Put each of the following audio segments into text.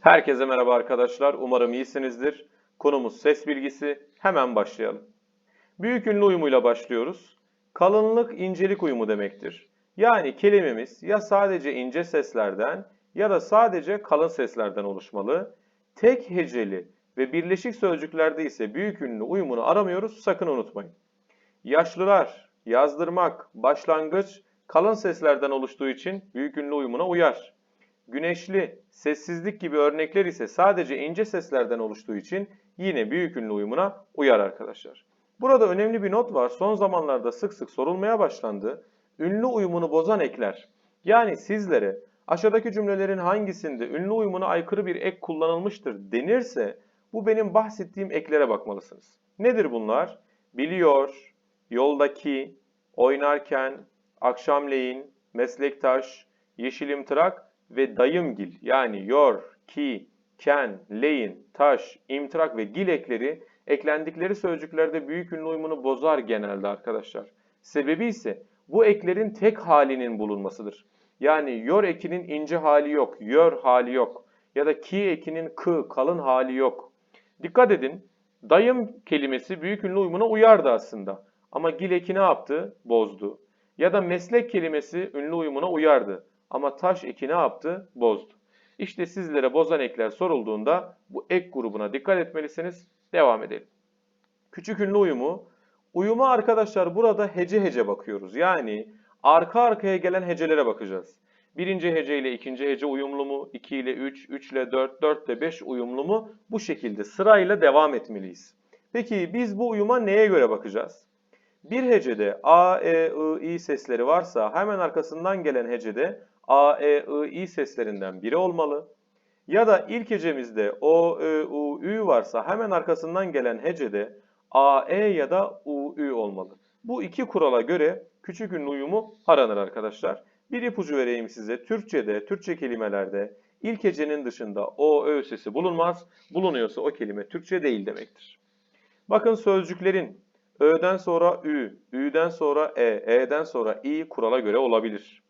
Herkese merhaba arkadaşlar. Umarım iyisinizdir. Konumuz ses bilgisi. Hemen başlayalım. Büyük ünlü uyumuyla başlıyoruz. Kalınlık incelik uyumu demektir. Yani kelimemiz ya sadece ince seslerden ya da sadece kalın seslerden oluşmalı. Tek heceli ve birleşik sözcüklerde ise büyük ünlü uyumunu aramıyoruz. Sakın unutmayın. Yaşlılar, yazdırmak, başlangıç kalın seslerden oluştuğu için büyük ünlü uyumuna uyar. Güneşli, sessizlik gibi örnekler ise sadece ince seslerden oluştuğu için yine büyük ünlü uyumuna uyar arkadaşlar. Burada önemli bir not var. Son zamanlarda sık sık sorulmaya başlandı. Ünlü uyumunu bozan ekler. Yani sizlere aşağıdaki cümlelerin hangisinde ünlü uyumuna aykırı bir ek kullanılmıştır denirse bu benim bahsettiğim eklere bakmalısınız. Nedir bunlar? Biliyor, yoldaki, oynarken, akşamleyin, meslektaş, yeşilimtırak ve dayımgil yani yor, ki, ken, leyin, taş, imtırak ve gil ekleri eklendikleri sözcüklerde büyük ünlü uyumunu bozar genelde arkadaşlar. Sebebi ise bu eklerin tek halinin bulunmasıdır. Yani yor ekinin ince hali yok, yor hali yok ya da ki ekinin kı, kalın hali yok. Dikkat edin, dayım kelimesi büyük ünlü uyumuna uyardı aslında. Ama gil eki ne yaptı? Bozdu. Ya da meslek kelimesi ünlü uyumuna uyardı. Ama taş eki ne yaptı? Bozdu. İşte sizlere bozan ekler sorulduğunda bu ek grubuna dikkat etmelisiniz. Devam edelim. Küçük ünlü uyumu. Uyuma arkadaşlar burada hece hece bakıyoruz. Yani arka arkaya gelen hecelere bakacağız. Birinci hece ile ikinci hece uyumlu mu? 2 ile 3, 3 ile 4, 4 ile 5 uyumlu mu? Bu şekilde sırayla devam etmeliyiz. Peki biz bu uyuma neye göre bakacağız? Bir hecede A, E, I, I sesleri varsa hemen arkasından gelen hecede A, E, I, I seslerinden biri olmalı. Ya da ilk hecemizde O, Ö, U, Ü varsa hemen arkasından gelen hecede A, E ya da U, Ü olmalı. Bu iki kurala göre küçük ünlü uyumu aranır arkadaşlar. Bir ipucu vereyim size. Türkçe'de, Türkçe kelimelerde ilk hecenin dışında O, Ö sesi bulunmaz. Bulunuyorsa o kelime Türkçe değil demektir. Bakın sözcüklerin Ö'den sonra Ü, Ü'den sonra E, E'den sonra İ kurala göre olabilir.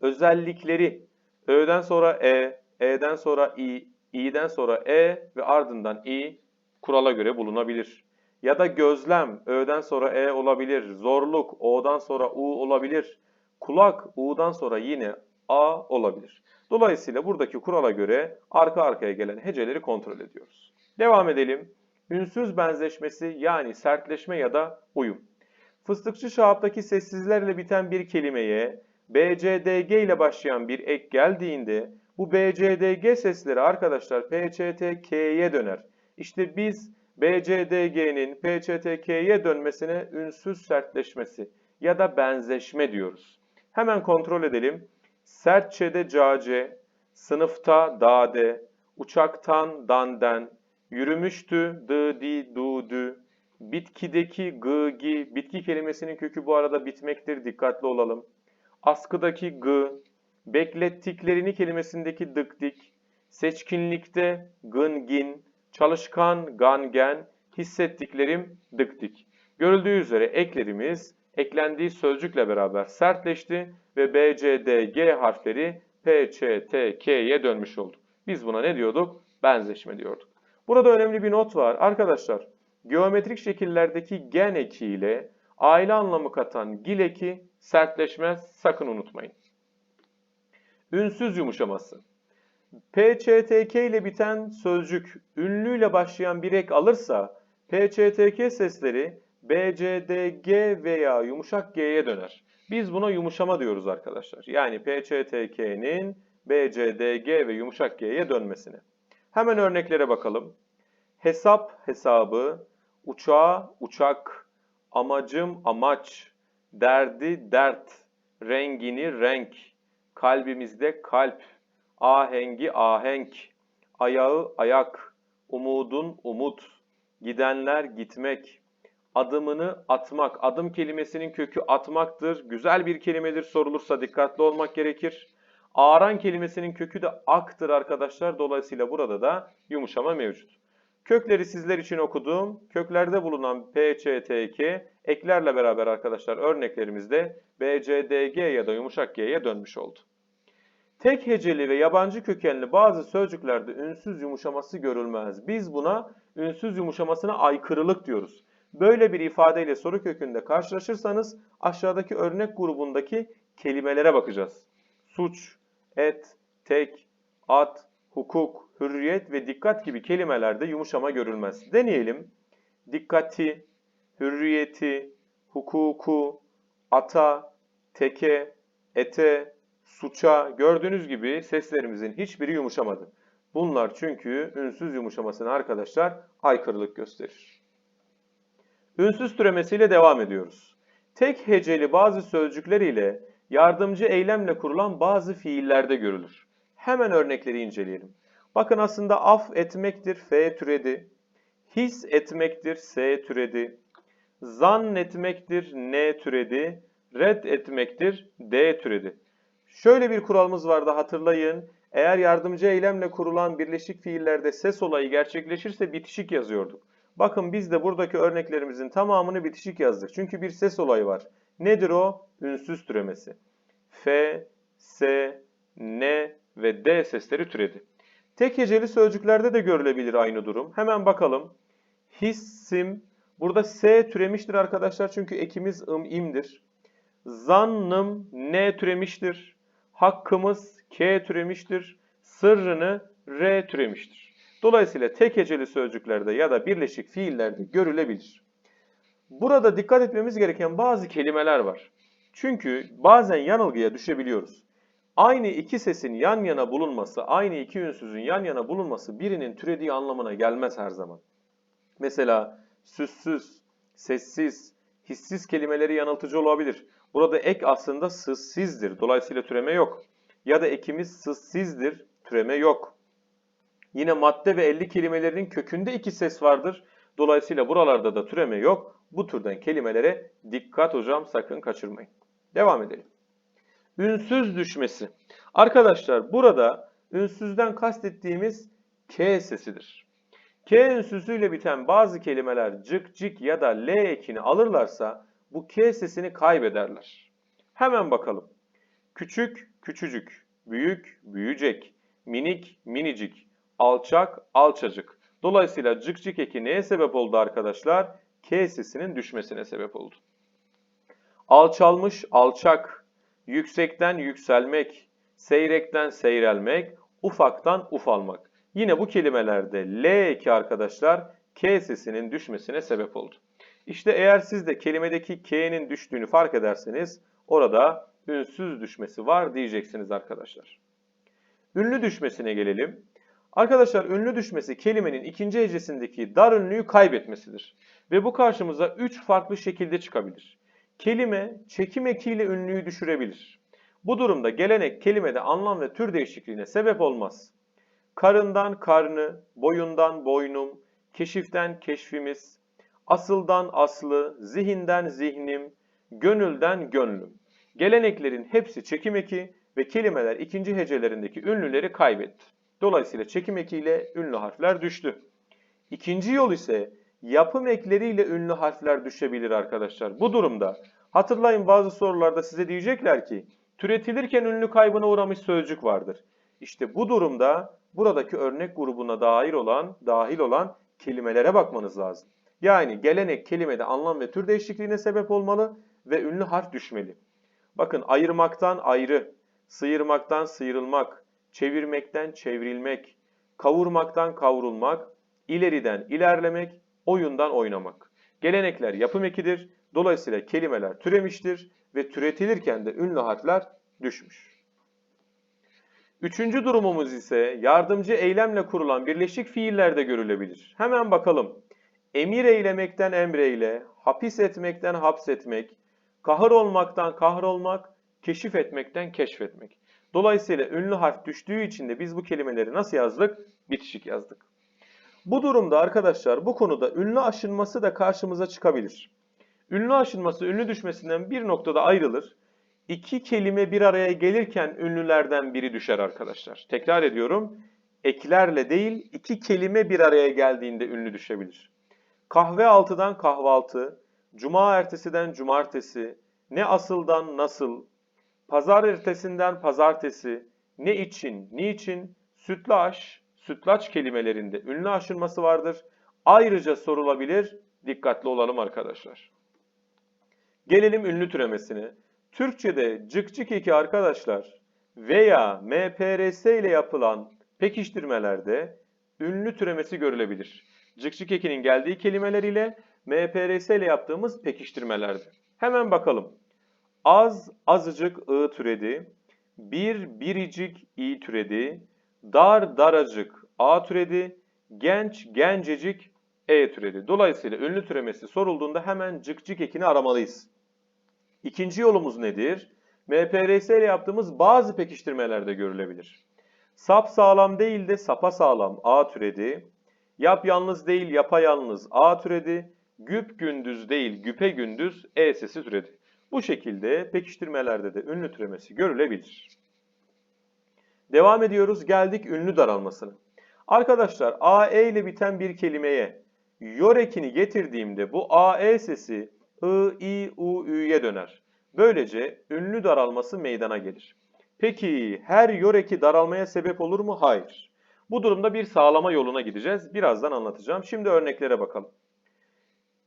Özellikleri Ö'den sonra E, E'den sonra İ, İ'den sonra E ve ardından İ kurala göre bulunabilir. Ya da gözlem Ö'den sonra E olabilir. Zorluk O'dan sonra U olabilir. Kulak U'dan sonra yine A olabilir. Dolayısıyla buradaki kurala göre arka arkaya gelen heceleri kontrol ediyoruz. Devam edelim. Ünsüz benzeşmesi yani sertleşme ya da uyum. Fıstıkçı şahaptaki sessizlerle biten bir kelimeye BCDG ile başlayan bir ek geldiğinde bu BCDG sesleri arkadaşlar PÇTK'ye döner. İşte biz BCDG'nin PÇTK'ye dönmesine ünsüz sertleşmesi ya da benzeşme diyoruz. Hemen kontrol edelim. Sertçede cace, sınıfta dade, uçaktan danden, yürümüştü dı di du dü, bitkideki gı gi, bitki kelimesinin kökü bu arada bitmektir dikkatli olalım. Askıdaki gı, beklettiklerini kelimesindeki dık dik, seçkinlikte gın gin, çalışkan gangen, hissettiklerim dık dik. Görüldüğü üzere eklerimiz eklendiği sözcükle beraber sertleşti ve B, C, D, G harfleri P, Ç, T, K'ye dönmüş oldu. Biz buna ne diyorduk? Benzeşme diyorduk. Burada önemli bir not var. Arkadaşlar, geometrik şekillerdeki gen eki ile aile anlamı katan gil eki sertleşmez. Sakın unutmayın. Ünsüz yumuşaması. PÇTK ile biten sözcük ünlüyle başlayan bir ek alırsa PÇTK sesleri BCDG veya yumuşak G'ye döner. Biz buna yumuşama diyoruz arkadaşlar. Yani PÇTK'nin BCDG ve yumuşak G'ye dönmesine. Hemen örneklere bakalım. Hesap hesabı, uçağa uçak, amacım amaç, derdi dert, rengini renk, kalbimizde kalp, ahengi ahenk, ayağı ayak, umudun umut, gidenler gitmek, adımını atmak. Adım kelimesinin kökü atmaktır. Güzel bir kelimedir sorulursa dikkatli olmak gerekir. Ağran kelimesinin kökü de aktır arkadaşlar. Dolayısıyla burada da yumuşama mevcut. Kökleri sizler için okudum. Köklerde bulunan P, Ç, T, K eklerle beraber arkadaşlar örneklerimizde B, C, D, G ya da yumuşak G'ye dönmüş oldu. Tek heceli ve yabancı kökenli bazı sözcüklerde ünsüz yumuşaması görülmez. Biz buna ünsüz yumuşamasına aykırılık diyoruz. Böyle bir ifadeyle soru kökünde karşılaşırsanız aşağıdaki örnek grubundaki kelimelere bakacağız. Suç, et, tek, at, hukuk, hürriyet ve dikkat gibi kelimelerde yumuşama görülmez. Deneyelim. Dikkati, hürriyeti, hukuku, ata, teke, ete, suça gördüğünüz gibi seslerimizin hiçbiri yumuşamadı. Bunlar çünkü ünsüz yumuşamasına arkadaşlar aykırılık gösterir. Ünsüz türemesiyle devam ediyoruz. Tek heceli bazı sözcükler ile yardımcı eylemle kurulan bazı fiillerde görülür. Hemen örnekleri inceleyelim. Bakın aslında af etmektir F türedi. His etmektir S türedi. Zannetmektir N türedi. Red etmektir D türedi. Şöyle bir kuralımız vardı hatırlayın. Eğer yardımcı eylemle kurulan birleşik fiillerde ses olayı gerçekleşirse bitişik yazıyorduk. Bakın biz de buradaki örneklerimizin tamamını bitişik yazdık. Çünkü bir ses olayı var. Nedir o? Ünsüz türemesi. F, S, N ve D sesleri türedi. Tek heceli sözcüklerde de görülebilir aynı durum. Hemen bakalım. Hissim. Burada S türemiştir arkadaşlar çünkü ekimiz ım imdir. Zannım N türemiştir. Hakkımız K türemiştir. Sırrını R türemiştir. Dolayısıyla tek heceli sözcüklerde ya da birleşik fiillerde görülebilir. Burada dikkat etmemiz gereken bazı kelimeler var. Çünkü bazen yanılgıya düşebiliyoruz. Aynı iki sesin yan yana bulunması, aynı iki ünsüzün yan yana bulunması birinin türediği anlamına gelmez her zaman. Mesela süssüz, sessiz, hissiz kelimeleri yanıltıcı olabilir. Burada ek aslında sızsizdir. Dolayısıyla türeme yok. Ya da ekimiz sızsizdir. Türeme yok. Yine madde ve elli kelimelerinin kökünde iki ses vardır. Dolayısıyla buralarda da türeme yok. Bu türden kelimelere dikkat hocam sakın kaçırmayın. Devam edelim. Ünsüz düşmesi. Arkadaşlar burada ünsüzden kastettiğimiz K sesidir. K ünsüzüyle biten bazı kelimeler cık cik ya da L ekini alırlarsa bu K sesini kaybederler. Hemen bakalım. Küçük, küçücük, büyük, büyücek, minik, minicik, alçak, alçacık. Dolayısıyla cık cik eki neye sebep oldu arkadaşlar? K sesinin düşmesine sebep oldu. Alçalmış, alçak, yüksekten yükselmek, seyrekten seyrelmek, ufaktan ufalmak. Yine bu kelimelerde L eki arkadaşlar K sesinin düşmesine sebep oldu. İşte eğer siz de kelimedeki K'nin düştüğünü fark ederseniz orada ünsüz düşmesi var diyeceksiniz arkadaşlar. Ünlü düşmesine gelelim. Arkadaşlar ünlü düşmesi kelimenin ikinci hecesindeki dar ünlüyü kaybetmesidir. Ve bu karşımıza üç farklı şekilde çıkabilir. Kelime çekim ekiyle ünlüyü düşürebilir. Bu durumda gelenek kelimede anlam ve tür değişikliğine sebep olmaz. Karından karnı, boyundan boynum, keşiften keşfimiz, asıldan aslı, zihinden zihnim, gönülden gönlüm. Geleneklerin hepsi çekim eki ve kelimeler ikinci hecelerindeki ünlüleri kaybetti. Dolayısıyla çekim ekiyle ünlü harfler düştü. İkinci yol ise yapım ekleriyle ünlü harfler düşebilir arkadaşlar. Bu durumda hatırlayın bazı sorularda size diyecekler ki türetilirken ünlü kaybına uğramış sözcük vardır. İşte bu durumda buradaki örnek grubuna dahil olan, dahil olan kelimelere bakmanız lazım. Yani gelenek kelimede anlam ve tür değişikliğine sebep olmalı ve ünlü harf düşmeli. Bakın ayırmaktan ayrı, sıyırmaktan sıyrılmak, çevirmekten çevrilmek, kavurmaktan kavrulmak, ileriden ilerlemek, oyundan oynamak. Gelenekler yapım ekidir. Dolayısıyla kelimeler türemiştir ve türetilirken de ünlü harfler düşmüş. Üçüncü durumumuz ise yardımcı eylemle kurulan birleşik fiillerde görülebilir. Hemen bakalım. Emir eylemekten emreyle, hapis etmekten hapsetmek, kahır olmaktan kahrolmak, keşif etmekten keşfetmek. Dolayısıyla ünlü harf düştüğü için de biz bu kelimeleri nasıl yazdık? Bitişik yazdık. Bu durumda arkadaşlar bu konuda ünlü aşınması da karşımıza çıkabilir. Ünlü aşınması ünlü düşmesinden bir noktada ayrılır. İki kelime bir araya gelirken ünlülerden biri düşer arkadaşlar. Tekrar ediyorum. Eklerle değil iki kelime bir araya geldiğinde ünlü düşebilir. Kahve altıdan kahvaltı, cuma ertesiden cumartesi, ne asıldan nasıl, pazar ertesinden pazartesi, ne için, niçin, sütlaç, sütlaç kelimelerinde ünlü aşırması vardır. Ayrıca sorulabilir. Dikkatli olalım arkadaşlar. Gelelim ünlü türemesine. Türkçe'de cık cık eki arkadaşlar veya MPRS ile yapılan pekiştirmelerde ünlü türemesi görülebilir. Cık cık ekinin geldiği kelimeler ile MPRS ile yaptığımız pekiştirmelerde. Hemen bakalım. Az, azıcık ı türedi. Bir, biricik i türedi. Dar, daracık a türedi. Genç, gencecik e türedi. Dolayısıyla ünlü türemesi sorulduğunda hemen cık cık ekini aramalıyız. İkinci yolumuz nedir? MPRS ile yaptığımız bazı pekiştirmelerde görülebilir. Sap sağlam değil de sapa sağlam A türedi. Yap yalnız değil yapa yalnız A türedi. Güp gündüz değil güpe gündüz E sesi türedi. Bu şekilde pekiştirmelerde de ünlü türemesi görülebilir. Devam ediyoruz. Geldik ünlü daralmasına. Arkadaşlar AE ile biten bir kelimeye yor ekini getirdiğimde bu AE sesi I, I, U, Ü'ye döner. Böylece ünlü daralması meydana gelir. Peki her yor eki daralmaya sebep olur mu? Hayır. Bu durumda bir sağlama yoluna gideceğiz. Birazdan anlatacağım. Şimdi örneklere bakalım.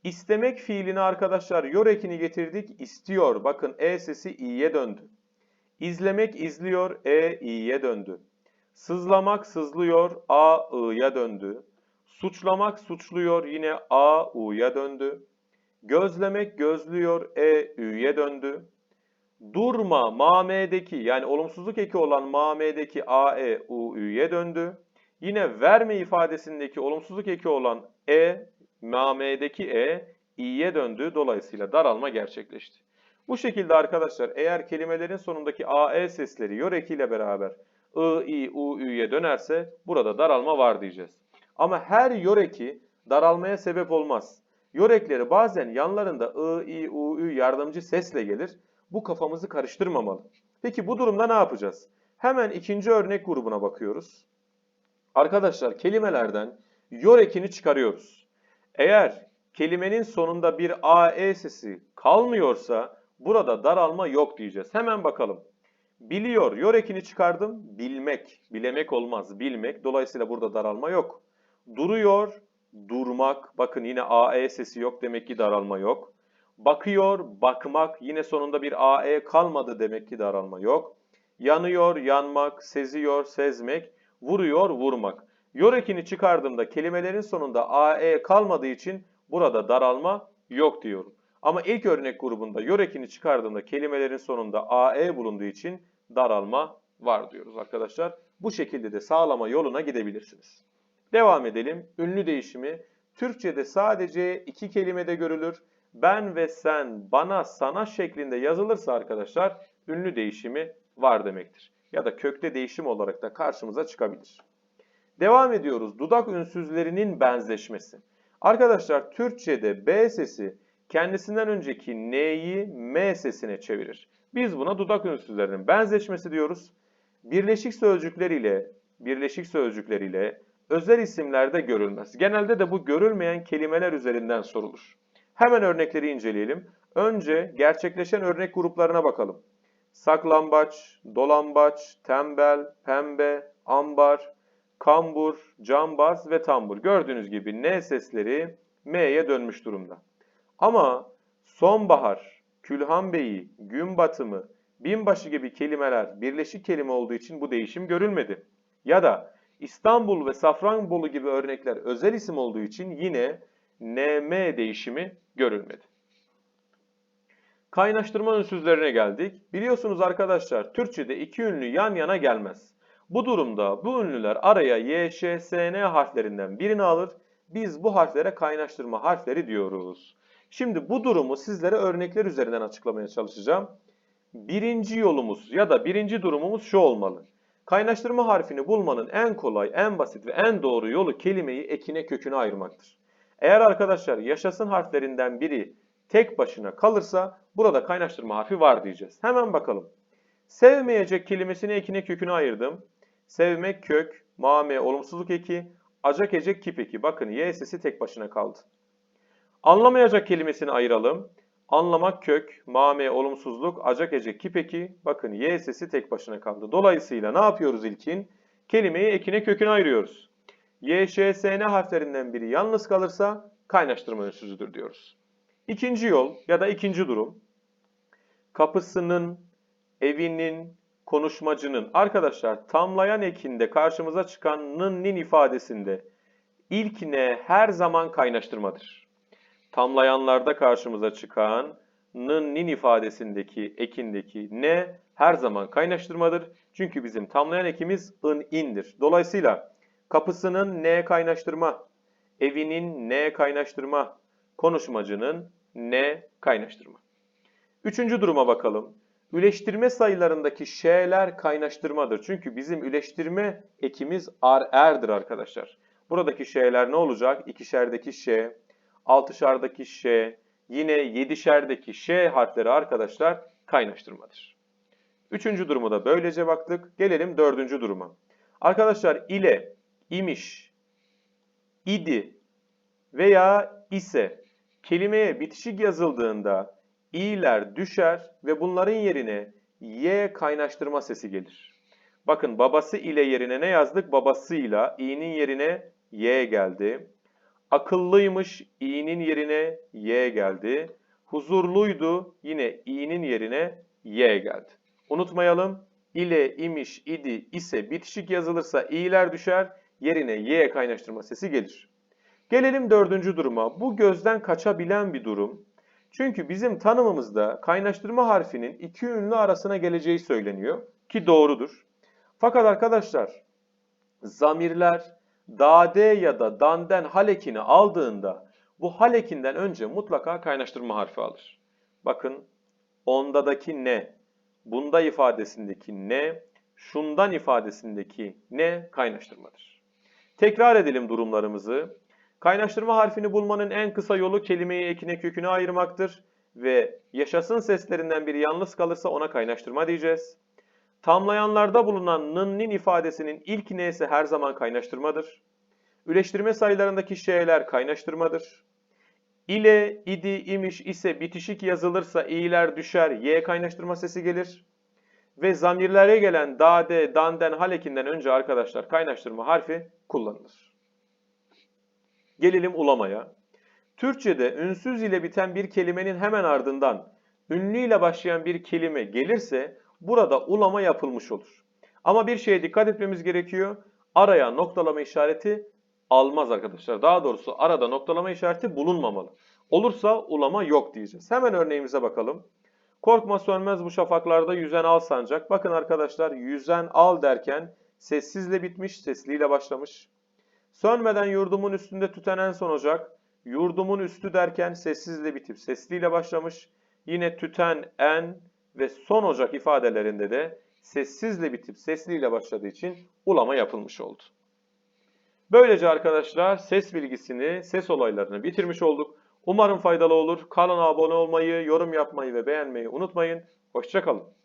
İstemek fiilini arkadaşlar yor ekini getirdik. İstiyor. Bakın E sesi i'ye döndü. İzlemek izliyor. E i'ye döndü. Sızlamak sızlıyor. A i'ya döndü. Suçlamak suçluyor. Yine A u'ya döndü. Gözlemek gözlüyor. E ü'ye döndü. Durma ma'medeki yani olumsuzluk eki olan ma'medeki a e u ü'ye döndü. Yine verme ifadesindeki olumsuzluk eki olan e ma'medeki e i'ye döndü. Dolayısıyla daralma gerçekleşti. Bu şekilde arkadaşlar eğer kelimelerin sonundaki a e sesleri yor ekiyle beraber i, i, u, ü'ye dönerse burada daralma var diyeceğiz. Ama her yor eki daralmaya sebep olmaz. Yor ekleri bazen yanlarında i, i, u, ü yardımcı sesle gelir. Bu kafamızı karıştırmamalı. Peki bu durumda ne yapacağız? Hemen ikinci örnek grubuna bakıyoruz. Arkadaşlar kelimelerden yor ekini çıkarıyoruz. Eğer kelimenin sonunda bir AE sesi kalmıyorsa burada daralma yok diyeceğiz. Hemen bakalım. Biliyor, yor ekini çıkardım. Bilmek, bilemek olmaz. Bilmek, dolayısıyla burada daralma yok. Duruyor, durmak. Bakın yine AE sesi yok demek ki daralma yok. Bakıyor, bakmak. Yine sonunda bir AE kalmadı demek ki daralma yok. Yanıyor, yanmak. Seziyor, sezmek. Vuruyor, vurmak. Yor ekini çıkardığımda kelimelerin sonunda AE kalmadığı için burada daralma yok diyorum. Ama ilk örnek grubunda yor ekini çıkardığımda kelimelerin sonunda AE bulunduğu için daralma var diyoruz arkadaşlar. Bu şekilde de sağlama yoluna gidebilirsiniz. Devam edelim. Ünlü değişimi Türkçe'de sadece iki kelimede görülür. Ben ve sen, bana, sana şeklinde yazılırsa arkadaşlar ünlü değişimi var demektir. Ya da kökte değişim olarak da karşımıza çıkabilir. Devam ediyoruz. Dudak ünsüzlerinin benzeşmesi. Arkadaşlar Türkçe'de B sesi kendisinden önceki N'yi M sesine çevirir. Biz buna dudak ünsüzlerinin benzeşmesi diyoruz. Birleşik sözcükler ile birleşik sözcükler ile özel isimlerde görülmez. Genelde de bu görülmeyen kelimeler üzerinden sorulur. Hemen örnekleri inceleyelim. Önce gerçekleşen örnek gruplarına bakalım. Saklambaç, dolambaç, tembel, pembe, ambar, kambur, cambaz ve tambur. Gördüğünüz gibi N sesleri M'ye dönmüş durumda. Ama sonbahar, külhan beyi, gün batımı, binbaşı gibi kelimeler birleşik kelime olduğu için bu değişim görülmedi. Ya da İstanbul ve Safranbolu gibi örnekler özel isim olduğu için yine NM değişimi görülmedi. Kaynaştırma ünsüzlerine geldik. Biliyorsunuz arkadaşlar Türkçe'de iki ünlü yan yana gelmez. Bu durumda bu ünlüler araya Y, Ş, S, N harflerinden birini alır. Biz bu harflere kaynaştırma harfleri diyoruz. Şimdi bu durumu sizlere örnekler üzerinden açıklamaya çalışacağım. Birinci yolumuz ya da birinci durumumuz şu olmalı. Kaynaştırma harfini bulmanın en kolay, en basit ve en doğru yolu kelimeyi ekine köküne ayırmaktır. Eğer arkadaşlar yaşasın harflerinden biri tek başına kalırsa burada kaynaştırma harfi var diyeceğiz. Hemen bakalım. Sevmeyecek kelimesini ekine köküne ayırdım. Sevmek kök, mame olumsuzluk eki, acak ecek kip eki. Bakın y sesi tek başına kaldı. Anlamayacak kelimesini ayıralım. Anlamak kök, mame olumsuzluk, acak ecek kipeki. Bakın y sesi tek başına kaldı. Dolayısıyla ne yapıyoruz ilkin? Kelimeyi ekine köküne ayırıyoruz. Y, Ş, S, N harflerinden biri yalnız kalırsa kaynaştırma ünsüzüdür diyoruz. İkinci yol ya da ikinci durum. Kapısının, evinin, konuşmacının. Arkadaşlar tamlayan ekinde karşımıza çıkan nın nin ifadesinde ilk ne her zaman kaynaştırmadır. Tamlayanlarda karşımıza çıkan nın nin ifadesindeki ekindeki ne her zaman kaynaştırmadır. Çünkü bizim tamlayan ekimiz ın indir. Dolayısıyla kapısının ne kaynaştırma, evinin ne kaynaştırma, konuşmacının ne kaynaştırma. Üçüncü duruma bakalım. Üleştirme sayılarındaki ş'ler kaynaştırmadır. Çünkü bizim üleştirme ekimiz ar er'dir arkadaşlar. Buradaki ş'ler ne olacak? İkişerdeki ş, altışardaki ş, yine yedişerdeki ş harfleri arkadaşlar kaynaştırmadır. Üçüncü durumu da böylece baktık. Gelelim dördüncü duruma. Arkadaşlar ile, imiş, idi veya ise kelimeye bitişik yazıldığında i'ler düşer ve bunların yerine y kaynaştırma sesi gelir. Bakın babası ile yerine ne yazdık? Babasıyla i'nin yerine y geldi. Akıllıymış i'nin yerine y geldi. Huzurluydu yine i'nin yerine y geldi. Unutmayalım ile, imiş, idi, ise bitişik yazılırsa i'ler düşer yerine y kaynaştırma sesi gelir. Gelelim dördüncü duruma. Bu gözden kaçabilen bir durum. Çünkü bizim tanımımızda kaynaştırma harfinin iki ünlü arasına geleceği söyleniyor ki doğrudur. Fakat arkadaşlar zamirler dade ya da danden halekini aldığında bu halekinden önce mutlaka kaynaştırma harfi alır. Bakın ondadaki ne, bunda ifadesindeki ne, şundan ifadesindeki ne kaynaştırmadır. Tekrar edelim durumlarımızı. Kaynaştırma harfini bulmanın en kısa yolu kelimeyi ekine köküne ayırmaktır ve yaşasın seslerinden biri yalnız kalırsa ona kaynaştırma diyeceğiz. Tamlayanlarda bulunan nın nin ifadesinin ilk n'si her zaman kaynaştırmadır. Üleştirme sayılarındaki şeyler kaynaştırmadır. İle, idi, imiş ise bitişik yazılırsa i'ler düşer, y kaynaştırma sesi gelir. Ve zamirlere gelen dade, danden, halekinden önce arkadaşlar kaynaştırma harfi kullanılır. Gelelim ulamaya. Türkçe'de ünsüz ile biten bir kelimenin hemen ardından ünlü ile başlayan bir kelime gelirse burada ulama yapılmış olur. Ama bir şeye dikkat etmemiz gerekiyor. Araya noktalama işareti almaz arkadaşlar. Daha doğrusu arada noktalama işareti bulunmamalı. Olursa ulama yok diyeceğiz. Hemen örneğimize bakalım. Korkma sönmez bu şafaklarda yüzen al sancak. Bakın arkadaşlar yüzen al derken sessizle bitmiş, sesliyle başlamış. Sönmeden yurdumun üstünde tütenen son ocak. Yurdumun üstü derken sessizle bitip sesliyle başlamış. Yine tüten, en ve son ocak ifadelerinde de sessizle bitip sesliyle başladığı için ulama yapılmış oldu. Böylece arkadaşlar ses bilgisini, ses olaylarını bitirmiş olduk. Umarım faydalı olur. Kanala abone olmayı, yorum yapmayı ve beğenmeyi unutmayın. Hoşçakalın.